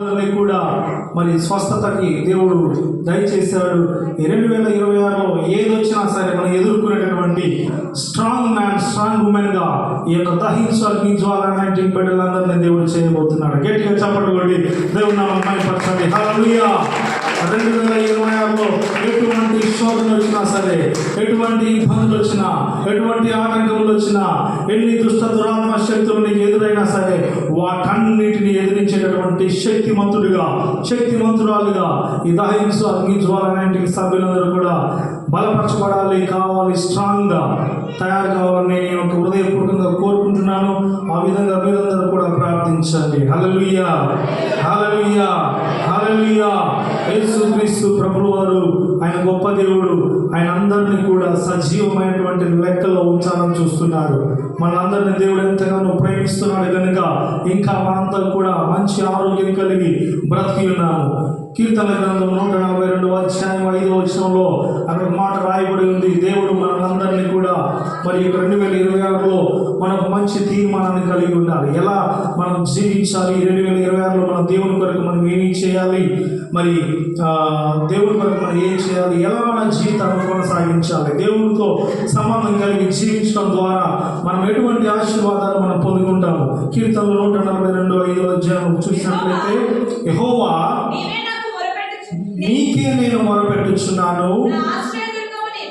కూడా మరి స్వస్థతకి దేవుడు దయచేశాడు. ఈ రెండు వేల ఇరవై ఆరులో ఏది వచ్చినా సరే మనం ఎదుర్కొనేటటువంటి స్ట్రాంగ్ మ్యాన్ స్ట్రాంగ్ ఉమెన్గా ఈ యొక్క దహించాలి జ్వాలన్నింటి బిడ్డలందరినీ దేవుడు చేయబోతున్నాడు. గట్టిగా చెప్పండి కొట్టి దేవుడు నా మహిమపరచండి రెండు వేల ఇరవై ఆరులో ఎటువంటి శోధన వచ్చినా సరే ఎటువంటి ఇబ్బందులు వచ్చినా ఎటువంటి ఆటంకములు వచ్చినా ఎన్ని దుష్ట దురాత్మ శక్తులు నీకు ఎదురైనా సరే వాటన్నిటిని ఎదిరించేటటువంటి శక్తిమంతుడిగా శక్తిమంతురాలుగా ఈ దహింసు అగ్ని జ్వాలన్నింటికి సభ్యులందరూ కూడా బలపరచబడాలి కావాలి స్ట్రాంగ్గా తయారు కావాలని నేను ఒక హృదయపూర్వకంగా కోరుకుంటున్నాను. ఆ విధంగా మీరందరూ కూడా ప్రార్థించండి. Hallelujah hallelujah hallelujah. యేసుక్రీస్తు ప్రభువు వారు ఆయన గొప్ప దేవుడు ఆయన అందరినీ కూడా సజీవమైనటువంటి లెక్కలో ఉంచాలని చూస్తున్నారు. మనందరినీ దేవుడు ఎంతగానో ప్రేమిస్తున్నాడు కనుక ఇంకా మనంతా కూడా మంచి ఆరోగ్యం కలిగి బ్రతికి ఉన్నాము. కీర్తన గ్రంథం నూట నలభై రెండు అధ్యాయం ఐదో వచనంలో అక్కడ మాట రాయబడి ఉంది. దేవుడు మనందరినీ కూడా మరి రెండు వేల ఇరవై ఆరులో మనకు మంచి తీర్మానాన్ని కలిగి ఉండాలి. ఎలా మనం జీవించాలి? రెండు వేల ఇరవై ఆరులో మన దేవుని కొరకు మనం ఏమి చేయాలి? మరి దేవుని కొరకు మనం ఏం చేయాలి? ఎలా మన జీవితాన్ని కొనసాగించాలి? దేవునితో సంబంధం కలిగి జీవించడం ద్వారా మనం ఎటువంటి ఆశీర్వాదాలు మనం పొందుకుంటాము? కీర్తనలు నూట నలభై రెండు ఐదో అధ్యాయం చూసినట్లయితే యెహోవా నాకు నేను మొరపెట్టుచున్నాను.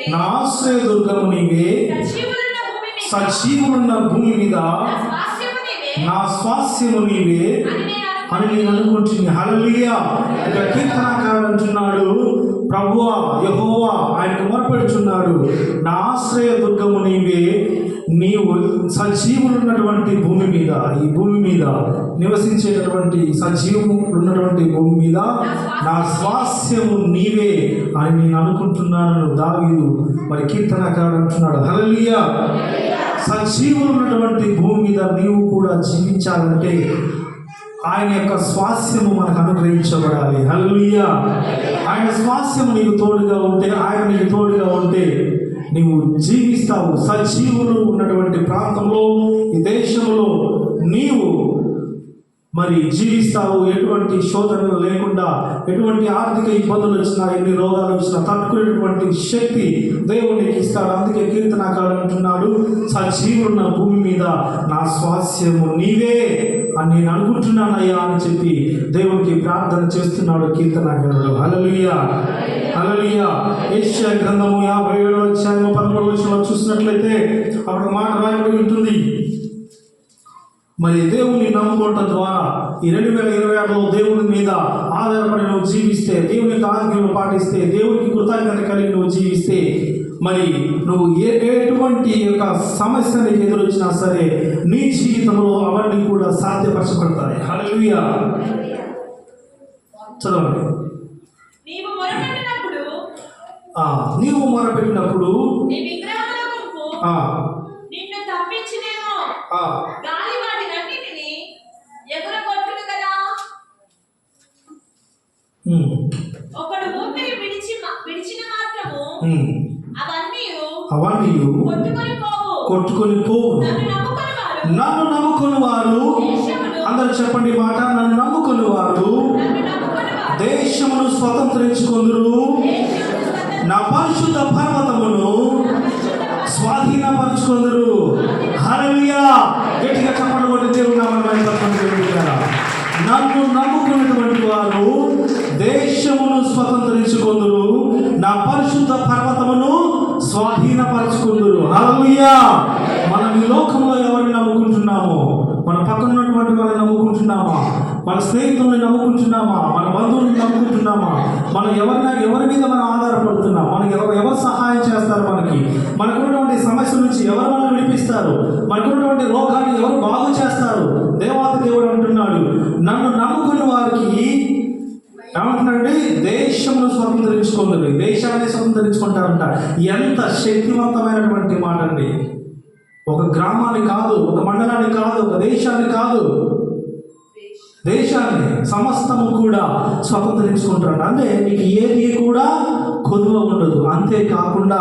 నా ఆశ్రయదుర్గము నీవే. సజీవులున్న భూమి మీద సజీవులున్న భూమి మీద నా స్వాస్యము నీవే అని నేను అని నేను అనుకుంటుంది హల్లెలూయా. ఇక్కడ కీర్తనకారుడు అంటున్నాడు. ప్రభువా యహోవా ఆయనకు మొరపెడుచున్నాడు. నా ఆశ్రయ దుర్గము నీవే నీవు సజీవులు ఉన్నటువంటి భూమి మీద ఈ భూమి మీద నివసించేటటువంటి సజీవము ఉన్నటువంటి భూమి మీద నా స్వాస్యము నీవే అని నేను అనుకుంటున్నాను దావీదు. మరి కీర్తనకారు అంటున్నాడు హల్లెలూయా! సజీవులు ఉన్నటువంటి భూమి మీద నీవు కూడా జీవించాలంటే ఆయన యొక్క స్వాస్యము మనకు అనుగ్రహించబడాలి. హల్లెలూయా. ఆయన స్వాస్యము నీకు తోడుగా ఉంటే ఆయన నీకు తోడుగా ఉంటే నీవు జీవిస్తావు. సజీవులు ఉన్నటువంటి ప్రాంతంలో ఈ దేశంలో నీవు మరి జీవిస్తావు ఎటువంటి శోధనలు లేకుండా ఎటువంటి ఆర్థిక ఇబ్బందులు వచ్చినా ఎన్ని రోగాలు వచ్చినా తట్టుకునేటువంటి శక్తి దేవునికి ఇస్తాడు. అందుకే కీర్తనాకాడు అంటున్నాడు సజీవున్న భూమి మీద నా స్వాస్యము నీవే అని నేను అనుకుంటున్నానయ్యా అని చెప్పి దేవునికి ప్రార్థన చేస్తున్నాడు కీర్తనాకారుడు. హల్లెలూయా! హల్లెలూయా! ఏషియా గ్రంథము యాభై ఏడు అధ్యాయము పదమూడు వచ్చిన చూసినట్లయితే అక్కడ మాట రాయబడి ఉంటుంది. మరి దేవుని నమ్ముకోవటం ద్వారా ఈ రెండు వేల ఇరవై ఆరులో దేవుని మీద ఆధారపడి నువ్వు జీవిస్తే దేవునికి ఆజ్ఞలు పాటిస్తే దేవునికి కృతజ్ఞత కలిగి నువ్వు జీవిస్తే మరి నువ్వు ఏ ఎటువంటి యొక్క సమస్య నీకు ఎదురొచ్చినా సరే నీ జీవితంలో అవన్నీ కూడా సాధ్యపరచబడతాయి. హల్లెలూయా. చదవండి. నీవు మొరపెట్టినప్పుడు ఆ, నీవు మొరపెట్టినప్పుడు నీ విగ్రహముల గుంపు ఆ, నిన్ను తప్పించినేమో ఆ, గాలి వాటినన్నిటిని ఎగురగొట్టును కదా. ఒకడు ఊపిరి విడిచి విడిచిన మాత్రము. అవన్నీ అవన్నీ కొట్టుకొని పోవు. కొట్టుకొని పోవు. నన్ను నమ్ముకొని వారు అందరు చెప్పండి మాట నన్ను నమ్ముకుని వారు నన్ను నమ్ముకొని వారు దేశమును స్వతంత్రించుకుందరు నా పరిశుద్ధ పర్వతమును స్వాధీనపరుచుకుందరు. హరవియా గట్టిగా చెప్పండి కొట్టి దేవుడు నామని నన్ను నమ్ముకున్నటువంటి వారు దేశమును స్వతంత్రించుకుందరు నా పరిశుద్ధ పర్వతమును స్వాధీనపరచుకుందరు. హల్లెలూయా! మనం ఈ లోకంలో ఎవరిని నమ్ముకుంటున్నామో మన పక్కన ఉన్నటువంటి వాళ్ళని నమ్ముకుంటున్నామా? మన స్నేహితుల్ని నమ్ముకుంటున్నామా? మన బంధువుల్ని నమ్ముకుంటున్నామా? మనం ఎవరిన ఎవరి మీద మనం ఆధారపడుతున్నాం? మనకి ఎవరు ఎవరు సహాయం చేస్తారు మనకి? మనకున్నటువంటి సమస్య నుంచి ఎవరు మనం విడిపిస్తారు? మనకున్నటువంటి రోగాన్ని ఎవరు బాగు చేస్తారు? దేవాత దేవుడు అంటున్నాడు నన్ను నమ్ముకున్న వారికి ఏమంటున్నాడు దేశంలో స్వతంత్రించుకుంది దేశాన్ని స్వతంత్రించుకుంటారంట. ఎంత శక్తివంతమైనటువంటి మాట అండి ఒక గ్రామాన్ని కాదు ఒక మండలాన్ని కాదు ఒక దేశాన్ని కాదు. దేశాన్ని సమస్తము కూడా స్వతంత్రించుకుంటాడు అంటే మీకు ఏది కూడా కొదువ ఉండదు. అంతేకాకుండా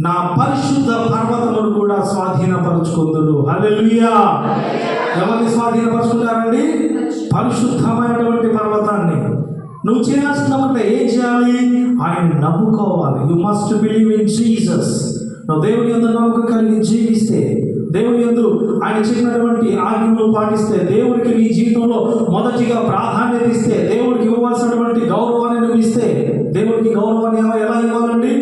నా పరిశుద్ధ పర్వతమును కూడా స్వాధీనపరుచుకుందును. హల్లెలూయా! ఎవరిని స్వాధీనపరుచుకుంటారండి? పరిశుద్ధమైనటువంటి పర్వతాన్ని. నువ్వు చేయాల్సినప్పుడు ఏం చేయాలి? ఆయన నమ్ముకోవాలి. You must believe in Jesus నువ్వు దేవుని యందు నమ్మకం కలిగి జీవిస్తే దేవుని యందు ఆయన చెప్పినటువంటి ఆజ్ఞను పాటిస్తే దేవుడికి నీ జీవితంలో మొదటిగా ప్రాధాన్యత ఇస్తే దేవుడికి ఇవ్వాల్సినటువంటి గౌరవాన్ని నువ్వు ఇస్తే దేవుడికి గౌరవాన్ని ఎలా ఇవ్వాలండి?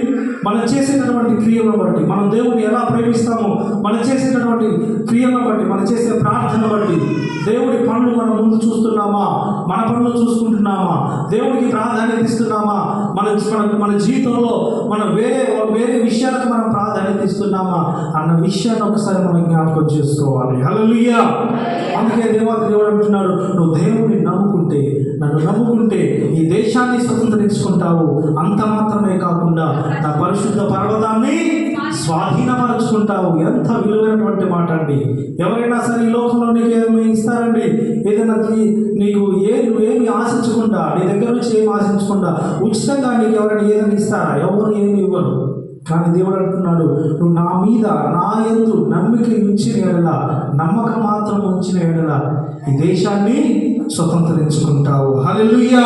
మనం చేసేటటువంటి క్రియలను బట్టి మనం దేవుడిని ఎలా ప్రేమిస్తామో మనం చేసేటటువంటి క్రియలను బట్టి మనం చేసే ప్రార్థన బట్టి దేవుడి పనులు చూస్తున్నామా? మన పనులు చూసుకుంటున్నామా? దేవుడికి ప్రాధాన్యత ఇస్తున్నామా? మన మన- మన జీవితంలో మన వేరే వేరే విషయాలకు మనం ప్రాధాన్యత ఇస్తున్నామా? అన్న విషయాన్ని ఒకసారి మనం జ్ఞాపకం చేసుకోవాలి. హల్లెలూయా! అందుకే దేవాది దేవుడు అంటున్నాడు నువ్వు దేవుడిని నమ్ముకుంటే నన్ను నమ్ముకుంటే ఈ దేశాన్ని స్వతంత్రించుకుంటావు. అంత మాత్రమే కాకుండా నా పరిశుద్ధ పర్వతాన్ని స్వాధీనపరుచుకుంటావు ఎంత విలువైనటువంటి మాట అండి ఎవరైనా సరే ఈ లోకంలో నీకు ఏమి ఇస్తారండి? ఏదైనా నీకు ఏ నువ్వేమి ఆశించకుండా నీ దగ్గర నుంచి ఏమి ఆశించకుండా ఉచితంగా నీకు ఎవరైనా ఏదైనా ఇస్తారా? ఎవరు ఏమి ఇవ్వరు. కానీ దేవుడు అంటున్నాడు నువ్వు నా మీద నా ఎందు నమ్మిక ఉంచిన ఎడల నమ్మకం మాత్రం ఉంచిన ఎడల ఈ దేశాన్ని స్వతంత్రించుకుంటావు. హలెలుయ్యా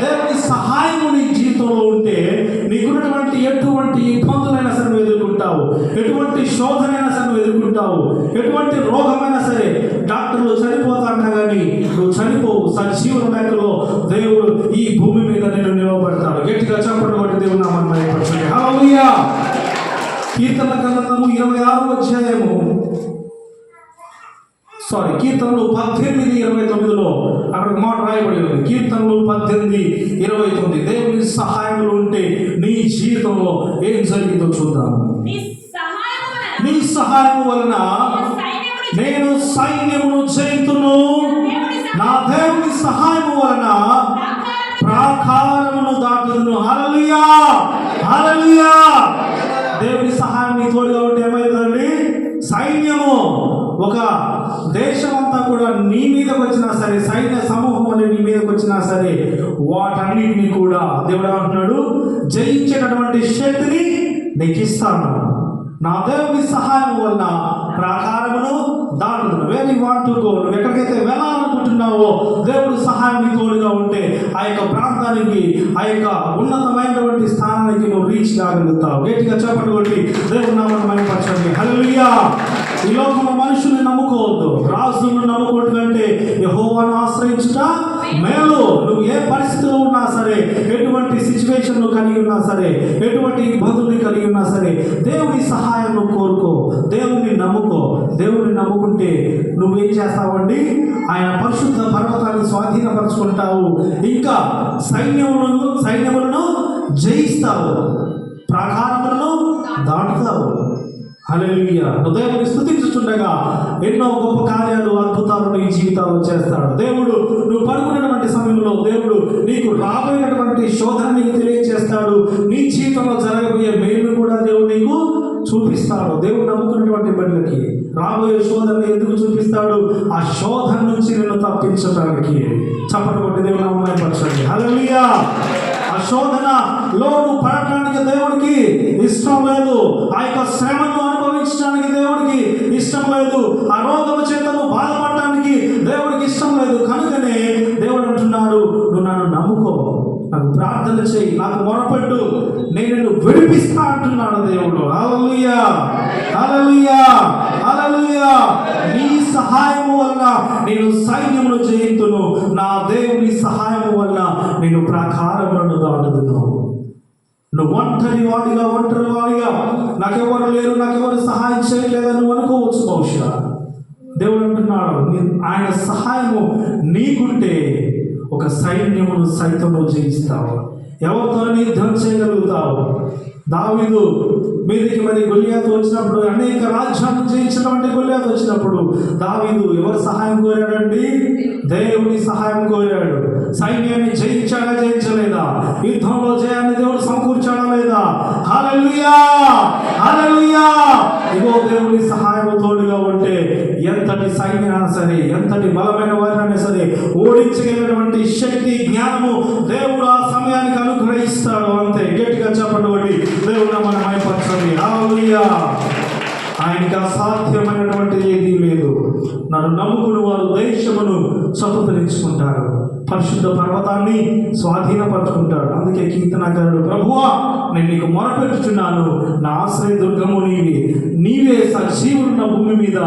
దేవుని సహాయము నీ జీవితంలో ఉంటే నీకున్నటువంటి ఎటువంటి ఇబ్బందులైనా సరే ఎదుర్కొంటావు. ఎటువంటి శోధనైనా సరే నువ్వు ఎదుర్కొంటావు. ఎటువంటి రోగమైనా సరే డాక్టర్లు చనిపోతాంట కానీ నువ్వు చనిపోవు. సజీవన లెక్కలో దేవుడు ఈ భూమి మీద నేను నిలవబడతాడు. గట్టిగా చెప్పండి ఒకటి దేవుడు నామని భయపరచండి కీర్తన గ్రంథము ఇరవై ఆరు అధ్యాయము. సారీ కీర్తనలు పద్దెనిమిది ఇరవై తొమ్మిదిలో అక్కడ మాట రాయబడి ఉంది. కీర్తనలు పద్దెనిమిది ఇరవై తొమ్మిది. దేవుని సహాయంలో ఉంటే నీ జీవితంలో ఏం జరిగిందో చూద్దాం. నీ సహాయము వలన. నీ సహాయం వలన నేను సైన్యమును జయింతును నా దేవుని సహాయము వలన ప్రాకారమును దాటును హల్లెలూయా హల్లెలూయా కూడా దేవుడు అంటున్నాడు జయించేటటువంటి శక్తిని నీకు ఇస్తాను నా దేవుని సహాయం వలన ప్రాకారమును దాటును వేర్ యు నువ్వు ఎక్కడికైతే వెళ్ళాలనుకుంటున్నావో దేవుడు సహాయం తోడుగా ఉంటే ఆ యొక్క ప్రాంతానికి ఆ యొక్క ఉన్నతమైనటువంటి స్థానానికి నువ్వు రీచ్ కాగలుగుతావు. గట్టిగా చెప్పండి కొట్టి దేవుడు నామని మైపరచండి హల్లుయా ఈ లోకంలో మనుషుల్ని నమ్ముకోవద్దు. రాజులను నమ్ముకోవటం కంటే యహోవాను ఆశ్రయించుట మేలు. నువ్వు ఏ పరిస్థితిలో ఉన్నా సరే ఎటువంటి సిచ్యువేషన్ కలిగి ఉన్నా సరే ఎటువంటి ఇబ్బందుల్ని కలిగి ఉన్నా సరే దేవుని సహాయం కోరుకో దేవుని నమ్ముకో. దేవుని నమ్ముకుంటే నువ్వేం చేస్తావండి? ఆయన పరిశుద్ధ పర్వతాన్ని స్వాధీనపరచుకుంటావు. ఇంకా సైన్యములను సైన్యములను జయిస్తావు. ప్రకారం హల్లెలూయా. దేవుని స్థుతించుచుండగా ఎన్నో గొప్ప కార్యాలు అద్భుతాలు నీ జీవితాలు చేస్తాడు. దేవుడు నువ్వు పడుకున్నటువంటి సమయంలో దేవుడు నీకు రాబోయేటటువంటి శోధన నీకు తెలియజేస్తాడు నీ జీవితంలో జరగబోయే మేలు కూడా దేవుడు నీకు చూపిస్తాడు. దేవుడు నమ్ముకున్నటువంటి బిడ్డలకి రాబోయే శోధనని ఎందుకు చూపిస్తాడు? ఆ శోధన నుంచి నిన్ను తప్పించడానికి చప్పటి కొట్టి దేవుడు నమ్మకపరచండి హల్లెలూయా. ఆ శోధనలో నువ్వు పడటానికి దేవుడికి ఇష్టం లేదు. ఆ యొక్క శ్రమను అనుభవించడానికి దేవుడికి ఇష్టం లేదు. ఆ రోగము చేతను బాధపడటానికి దేవుడికి ఇష్టం లేదు. కనుకనే దేవుడు అంటున్నాడు నువ్వు నన్ను నమ్ముకో. నాకు ప్రార్థన చేయి. నాకు మొరపెట్టు. నేను నిన్ను విడిపిస్తా అంటున్నాడు దేవుడు. హల్లెలూయా. హల్లెలూయా. హల్లెలూయా. నీ సహాయము వల్ల నేను సైన్యమును జయింతును. నా దేవుని సహాయము వల్ల నేను ప్రాకారములను దాటుదును. నువ్వు ఒంటరి వాడిగా ఒంటరి వాడిగా. నాకెవరు లేరు నాకెవరు సహాయం చేయలేదని నువ్వు అనుకోవచ్చు బహుశా. దేవుడు అంటున్నాడు ఆయన సహాయము నీకుంటే ఒక సైన్యమును సైతము జయిస్తావు. ఎవరితో యుద్ధం చేయగలుగుతావు. దావిదు మీదికి మరి గొలియాతు వచ్చినప్పుడు అనేక రాజ్యాలను జయించినటువంటి గొలియాతు వచ్చినప్పుడు దావీదు ఎవరు సహాయం కోరాడండి? దేవుని సహాయం కోరాడు. సైన్యాన్ని జయించాడా జయించలేదా? యుద్ధంలో జయాన్ని దేవుడు సమకూర్చాడా లేదా? హలలుయా హలలుయా పరిశుద్ధ పర్వతాన్ని స్వాధీనపరుచుకుంటాడు. అందుకే కీర్తనకారుడు ప్రభువా నేను నీకు మొరపెట్టుచున్నాను నా ఆశ్రయ దుర్గము నీవే. నీవే సజీవున్న భూమి మీద.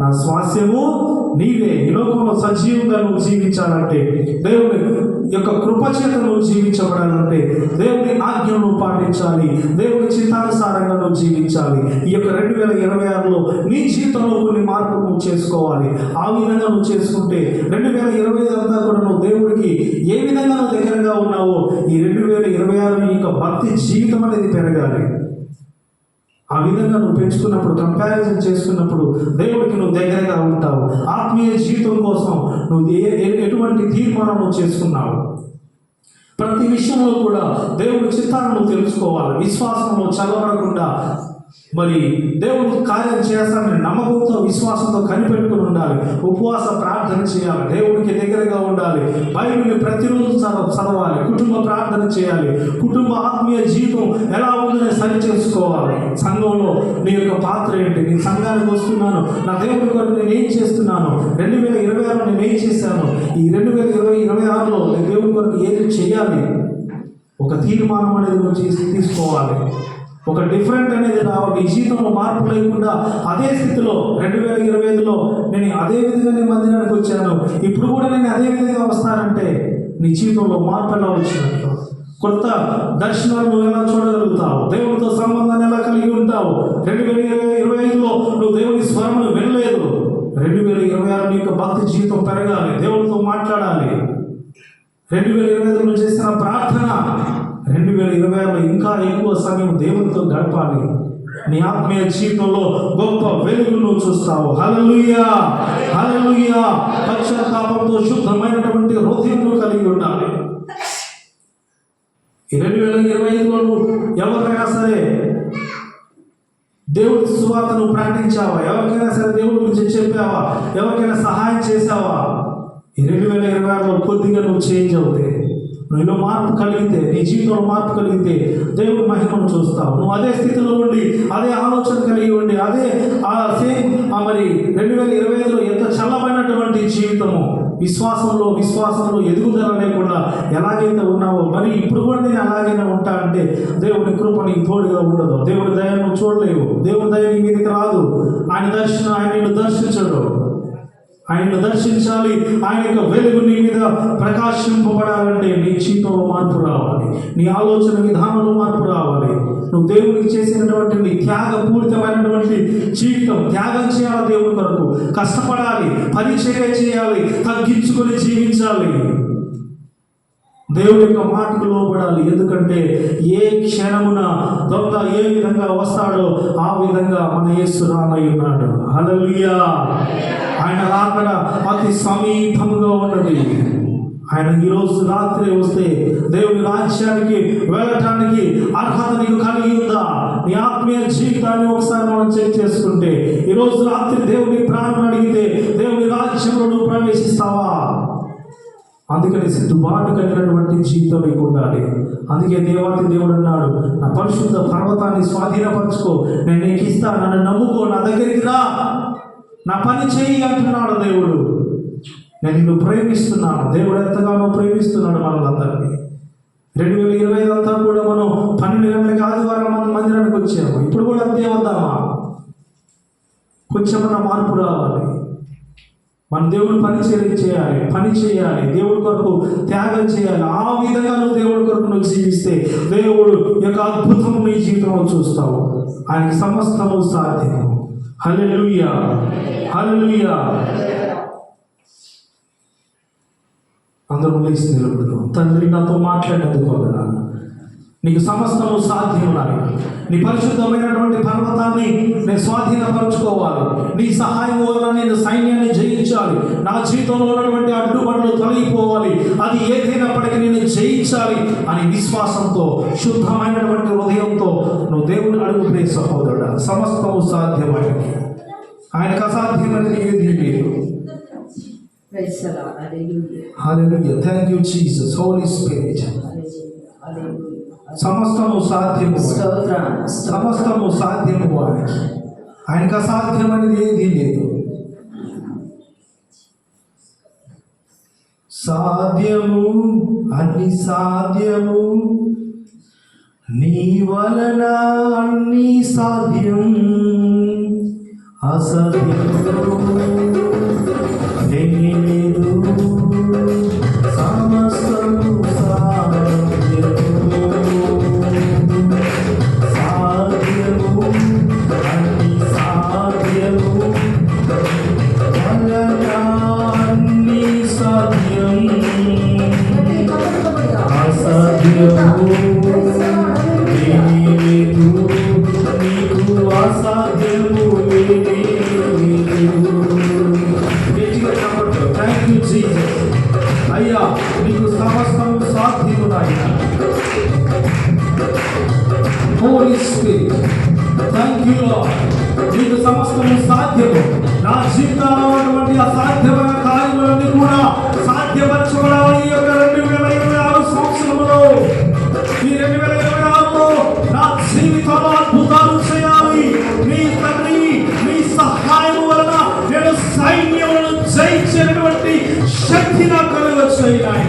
నా స్వాస్యము నీవే. ఈ లోకంలో సజీవంగా నువ్వు జీవించాలంటే దేవుని యొక్క కృపచేత నువ్వు జీవించబడాలంటే దేవుని ఆజ్ఞను పాటించాలి. దేవుని చిత్తానుసారంగా నువ్వు జీవించాలి. ఈ యొక్క రెండు వేల ఇరవై ఆరులో నీ జీవితంలో కొన్ని మార్పులు నువ్వు చేసుకోవాలి. ఆ విధంగా నువ్వు చేసుకుంటే రెండు వేల ఇరవై ఐదు అంతా కూడా నువ్వు దేవుడికి ఏ విధంగా నువ్వు దగ్గరగా ఉన్నావో ఈ రెండు వేల ఇరవై ఆరు యొక్క భక్తి జీవితం అనేది పెరగాలి. ఆ విధంగా నువ్వు పెంచుకున్నప్పుడు కంపారిజన్ చేస్తున్నప్పుడు దేవుడికి నువ్వు దగ్గరగా ఉంటావు. ఆత్మీయ జీవితం కోసం నువ్వు ఏ- ఎటువంటి తీర్మానం చేసుకున్నావు? ప్రతి విషయంలో కూడా దేవుడి చిత్తాన్ని నువ్వు తెలుసుకోవాలి. విశ్వాసంలో చదవకుండా మరి దేవుడు కార్యం చేస్తానని నమ్మకంతో విశ్వాసంతో కనిపెట్టుకుని ఉండాలి. ఉపవాస ప్రార్థన చేయాలి. దేవుడికి దగ్గరగా ఉండాలి. బైబిల్ని ప్రతిరోజు చదవ చదవాలి. కుటుంబ ప్రార్థన చేయాలి. కుటుంబ ఆత్మీయ జీవితం ఎలా ఉందని సరి చేసుకోవాలి. సంఘంలో నీ యొక్క పాత్ర ఏంటి? నేను సంఘానికి వస్తున్నాను. నా దేవుడి కొరకు నేను ఏం చేస్తున్నాను? రెండు వేల ఇరవై ఆరులో నేను ఏం చేశాను? ఈ రెండు వేల ఇరవై ఇరవై ఆరులో దేవుడి కొరకు ఏది చేయాలి? ఒక తీర్మానం అనేది చేసి తీసుకోవాలి. ఒక డిఫరెంట్ అనేది రావాలి నీ జీవితంలో మార్పు లేకుండా అదే స్థితిలో రెండు వేల ఇరవై ఐదులో నేను అదే విధంగా నేను మందిరానికి వచ్చాను. ఇప్పుడు కూడా నేను అదే విధంగా వస్తానంటే నీ జీవితంలో మార్పు ఎలా వచ్చినట్టు కొత్త దర్శనాలు నువ్వు ఎలా చూడగలుగుతావు? దేవునితో సంబంధాన్ని ఎలా కలిగి ఉంటావు? రెండు వేల ఇరవై ఇరవై ఐదులో నువ్వు దేవుని స్వరములు వినలేదు. రెండు వేల ఇరవై ఆరు యొక్క భక్తి జీవితం పెరగాలి. దేవునితో మాట్లాడాలి. రెండు వేల ఇరవై ఐదులో చేసిన ప్రార్థన రెండు వేల ఇరవై ఆరులో ఇంకా ఎక్కువ సమయం దేవునితో గడపాలి. నీ ఆత్మీయ జీవితంలో గొప్ప వెలుగును చూస్తావు. హల్లెలూయా! హల్లెలూయా! పశ్చాత్తాపంతో శుద్ధమైనటువంటి హృదయంలో కలిగి ఉండాలి. ఈ రెండు వేల ఇరవై ఐదులో నువ్వు ఎవరికైనా సరే దేవుడి సువార్త నువ్వు ప్రకటించావా? ఎవరికైనా సరే దేవుడి గురించి చెప్పావా? ఎవరికైనా సహాయం చేశావా? ఈ రెండు వేల ఇరవై ఆరులో కొద్దిగా నువ్వు చేంజ్ అవుతే నీలో మార్పు కలిగితే నీ జీవితంలో మార్పు కలిగితే దేవుడి మహిమను చూస్తావు. నువ్వు అదే స్థితిలో ఉండి అదే ఆలోచన కలిగి ఉండి అదే ఆ సేమ్ ఆ మరి రెండు వేల ఇరవై ఐదులో ఎంత చల్లమైనటువంటి జీవితము విశ్వాసంలో విశ్వాసంలో ఎదుగుదల లేకుండా ఎలాగైతే ఉన్నావో మరి ఇప్పుడు కూడా నేను అలాగైనా ఉంటా అంటే దేవుని కృప నీకు తోడుగా ఉండదు. దేవుడి దయ నువ్వు చూడలేవు. దేవుని దయ నీ మీదకి రాదు. ఆయన దర్శనం ఆయన నిన్ను దర్శించడు. ఆయనను దర్శించాలి. ఆయన యొక్క వెలుగు నీ మీద ప్రకాశింపబడాలంటే నీ జీవితంలో మార్పు రావాలి. నీ ఆలోచన విధానంలో మార్పు రావాలి. నువ్వు దేవునికి చేసినటువంటి నీ త్యాగపూరితమైనటువంటి జీవితం త్యాగం చేయాలి దేవుని కొరకు? కష్టపడాలి పరిచర్య చేయాలి తగ్గించుకొని జీవించాలి. దేవుడి యొక్క మాటకు లోపడాలి ఎందుకంటే ఏ క్షణమున దొంగ ఏ విధంగా వస్తాడో ఆ విధంగా మన యేసు రానై ఉన్నాడు. హల్లెలూయా. ఆయన రాకడ అతి సమీపంగా ఉన్నది. ఆయన ఈ రోజు రాత్రి వస్తే దేవుని రాజ్యానికి వెళ్ళటానికి అర్హత నీకు కలిగి ఉందా? నీ ఆత్మీయ జీవితాన్ని ఒకసారి మనం చెక్ చేసుకుంటే ఈరోజు రాత్రి దేవుని ప్రాణం అడిగితే దేవుని రాజ్యంలో నువ్వు ప్రవేశిస్తావా? అందుకని సిద్ధుబాటు కలిగినటువంటి జీవితం నీకు ఉండాలి. అందుకే దేవాతి దేవుడు అన్నాడు నా పరిశుద్ధ పర్వతాన్ని స్వాధీనపరచుకో నేను నీకు ఇస్తా నన్ను నమ్ముకో నా దగ్గరికి రా. నా పని చేయి అంటున్నాడు దేవుడు. నేను నిన్ను ప్రేమిస్తున్నాను. దేవుడు ఎంతగానో ప్రేమిస్తున్నాడు మనల్ని రెండు వేల ఇరవై ఐదు అంతా కూడా మనం పన్నెండు గంటలకి ఆదివారం మనం మందిరానికి వచ్చాము. ఇప్పుడు కూడా అంతే వద్దామా కొంచెమన్నా మార్పు రావాలి. మన దేవుడు పరిచయం చేయాలి పని చేయాలి దేవుడి కొరకు త్యాగం చేయాలి. ఆ విధంగా నువ్వు దేవుడి కొరకు నువ్వు జీవిస్తే దేవుడు యొక్క అద్భుతం నీ జీవితంలో చూస్తావు. ఆయనకి సమస్తము సాధ్యము. హలెలుయా హలెలుయా అందరూ లేచి నిలబడదాం. తండ్రి నాతో మాట్లాడినందుకు నీకు సమస్తము సాధ్యం నాయన నీ పరిశుద్ధమైనటువంటి పర్వతాన్ని నేను స్వాధీనపరచుకోవాలి నీ సహాయం వలన నేను సైన్యాన్ని జయించాలి నా జీవితంలో ఉన్నటువంటి అడ్డుబండ్లు తొలగిపోవాలి అది ఏదైనప్పటికీ నేను జయించాలి అని విశ్వాసంతో శుద్ధమైనటువంటి హృదయంతో నువ్వు దేవుని అడుగు ప్రియ సహోదరుడు సమస్తము సాధ్యమైనది ఆయనకు అసాధ్యమైనది ఏది లేదు. Hallelujah. Hallelujah. Thank you, Jesus. Holy Spirit. Hallelujah. సమస్తము సాధ్యము సమస్తము సాధ్యము వారికి. ఆయనకు అసాధ్యమనేది ఏదీ లేదు. సాధ్యము అన్ని సాధ్యము. నీ వలన అన్ని సాధ్యం అసాధ్యము. స్పిరిట్ థ్యాంక్ యూ లార్డ్ నీకు సమస్తము సాధ్యము. నా జీవితంలో ఉన్నటువంటి అసాధ్యమైన కార్యములన్నీ కూడా సాధ్యపరచబడాలి ఈ యొక్క రెండు వేల ఇరవై ఆరు సంవత్సరంలో ఈ రెండు వేల ఇరవై ఆరులో నా జీవితంలో అద్భుతాలు చేయాలి. నీ తండ్రి నీ సహాయం వలన నేను సైన్యములను జయించినటువంటి శక్తి నాకు కలుగ చేయాలి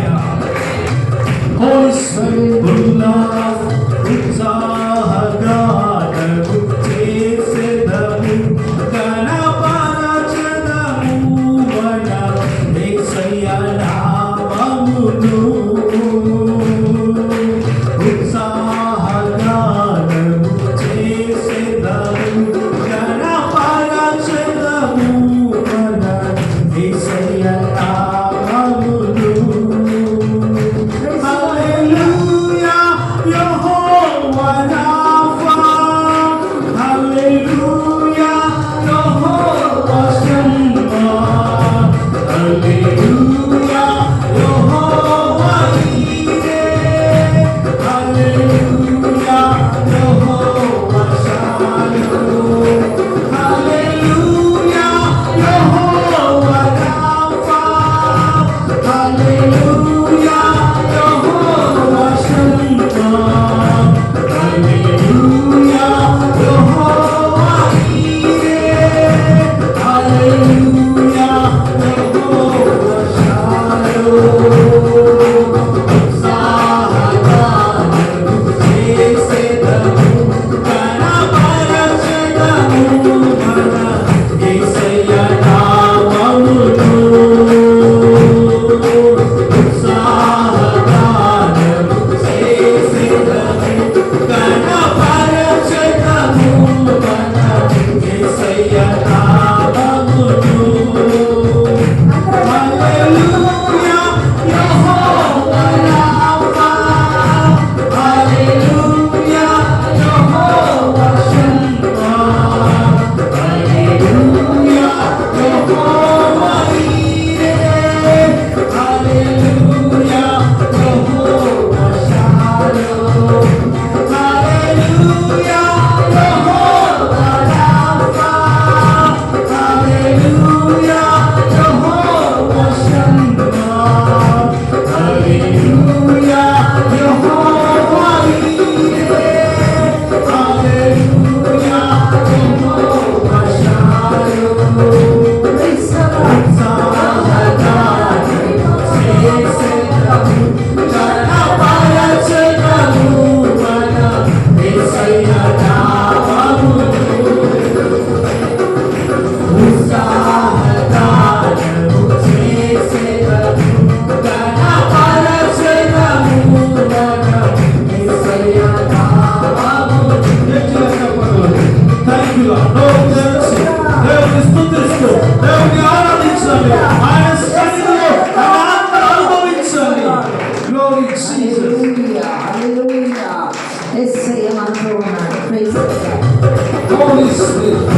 Holy Spirit, Lord Jesus. Hallelujah. Hallelujah. Let's say a mantra. Praise God. Holy Spirit.